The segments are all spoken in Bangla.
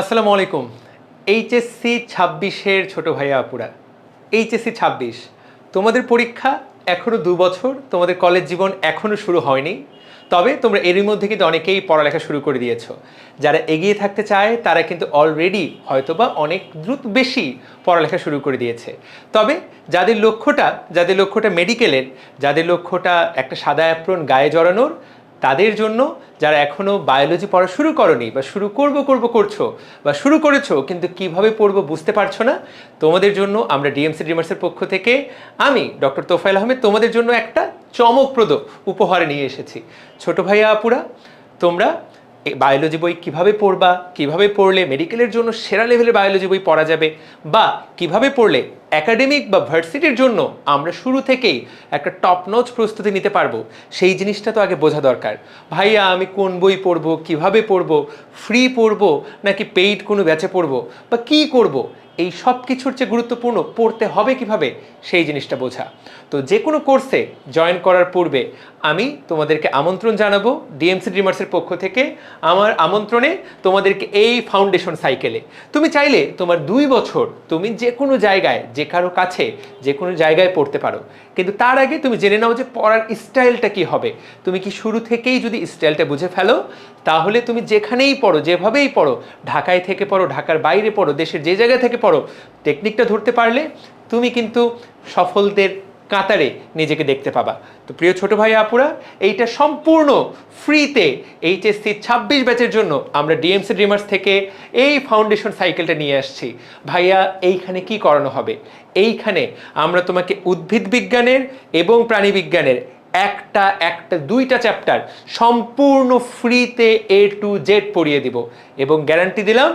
আসসালামু আলাইকুম। এইচএসসি ছাব্বিশের ছোট ভাইয়া আপুরা। এইচএসসি ছাব্বিশ, তোমাদের পরীক্ষা এখনও দু বছর, তোমাদের কলেজ জীবন এখনও শুরু হয়নি, তবে তোমরা এরই মধ্যে কিন্তু অনেকেই পড়ালেখা শুরু করে দিয়েছ। যারা এগিয়ে থাকতে চায়, তারা কিন্তু অলরেডি হয়তোবা অনেক দ্রুত বেশি পড়ালেখা শুরু করে দিয়েছে। তবে যাদের লক্ষ্যটা যাদের লক্ষ্যটা মেডিকেলের যাদের লক্ষ্যটা একটা সাদা অ্যাপ্রন গায়ে জড়ানোর তাদের জন্য যারা এখনও বায়োলজি পড়া শুরু করনি বা শুরু করব করব, করছ বা শুরু করেছ, কিন্তু কীভাবে পড়ব বুঝতে পারছ না, তোমাদের জন্য আমরা ডিএমসি ড্রিমার্সের পক্ষ থেকে আমি ডক্টর তোফাইল আহমেদ, তোমাদের জন্য একটা চমকপ্রদ উপহার নিয়ে এসেছি। ছোট ভাইয়া আপুরা, তোমরা বায়োলজি বই কীভাবে পড়বা, কীভাবে পড়লে মেডিকেলের জন্য সেরা লেভেলের বায়োলজি বই পড়া যাবে বা কীভাবে পড়লে একাডেমিক বা ভার্সিটির জন্য আমরা শুরু থেকেই একটা টপ নোচ প্রস্তুতি নিতে পারব। সেই জিনিসটা তো আগে বোঝা দরকার। ভাইয়া, আমি কোন বই পড়ব, কীভাবে পড়ব ফ্রি পড়ব, নাকি পেইড কোনো ব্যাচে পড়ব, বা কি করব? এই সব কিছুর চেয়ে গুরুত্বপূর্ণ পড়তে হবে কীভাবে, সেই জিনিসটা বোঝা। তো যে কোনো কোর্সে জয়েন করার পূর্বে আমি তোমাদেরকে আমন্ত্রণ জানাব ডিএমসি ড্রিমার্সের পক্ষ থেকে। আমার আমন্ত্রণে তোমাদেরকে এই ফাউন্ডেশন সাইকেলে। তুমি চাইলে তোমার দুই বছর তুমি যে কোনো জায়গায়, যে কারও কাছে, যে কোনো জায়গায় পড়তে পারো। কিন্তু তার আগে তুমি জেনে নাও যে পড়ার স্টাইলটা কি হবে। তুমি কি শুরু থেকেই যদি স্টাইলটা বুঝে ফেলো, তাহলে তুমি যেখানেই পড়ো, যেভাবেই পড়ো, ঢাকায় থেকে পড়ো, ঢাকার বাইরে পড়ো, দেশের যে জায়গা থেকে পড়ো। টেকনিকটা ধরতে পারলে তুমি কিন্তু সফলদের কাতারে নিজেকে দেখতে পাবা। তো প্রিয় ছোট ভাই আপুরা, এইটা সম্পূর্ণ ফ্রিতে এইচএসসি ছাব্বিশ ব্যাচের জন্য আমরা ডিএমসি ড্রিমার্স থেকে এই ফাউন্ডেশন সাইকেলটা নিয়ে আসছি। ভাইয়া, এইখানে কি করানো হবে? এইখানে আমরা তোমাকে উদ্ভিদ বিজ্ঞানের এবং প্রাণী বিজ্ঞানের একটা একটা, দুইটা চ্যাপ্টার সম্পূর্ণ ফ্রিতে এ টু জেড পড়িয়ে দিব এবং গ্যারান্টি দিলাম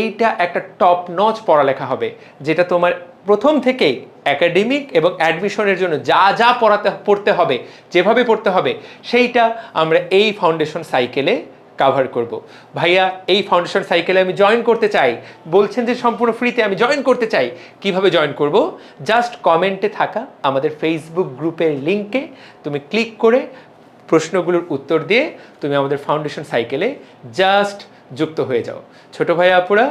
এইটা একটা টপ নচ পড়ালেখা হবে, যেটা তোমার প্রথম থেকেই একাডেমিক এবং অ্যাডমিশনের জন্য যা যা পড়াতে, পড়তে হবে, যেভাবে পড়তে হবে, সেইটা আমরা এই ফাউন্ডেশন সাইকেলে কাভার করব। ভাইয়া, এই ফাউন্ডেশন সাইকেলে আমি জয়েন করতে চাই। বলছেন যে সম্পূর্ণ ফ্রিতে আমি জয়েন করতে চাই। কীভাবে জয়েন করব? জাস্ট কমেন্টে থাকা আমাদের ফেসবুক গ্রুপের লিঙ্কে তুমি ক্লিক করে প্রশ্নগুলোর উত্তর দিয়ে তুমি আমাদের ফাউন্ডেশন সাইকেলে জাস্ট যুক্ত হয়ে যাও। ছোট ভাই আপুরা,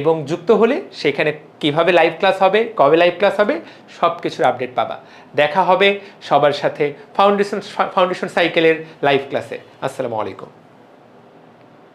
এবং যুক্ত হলে সেখানে কীভাবে লাইভ ক্লাস হবে, কবে লাইভ ক্লাস হবে সব কিছুর আপডেট পাবা। দেখা হবে সবার সাথে ফাউন্ডেশন ফাউন্ডেশন সাইকেলের লাইভ ক্লাসে আসসালামু আলাইকুম।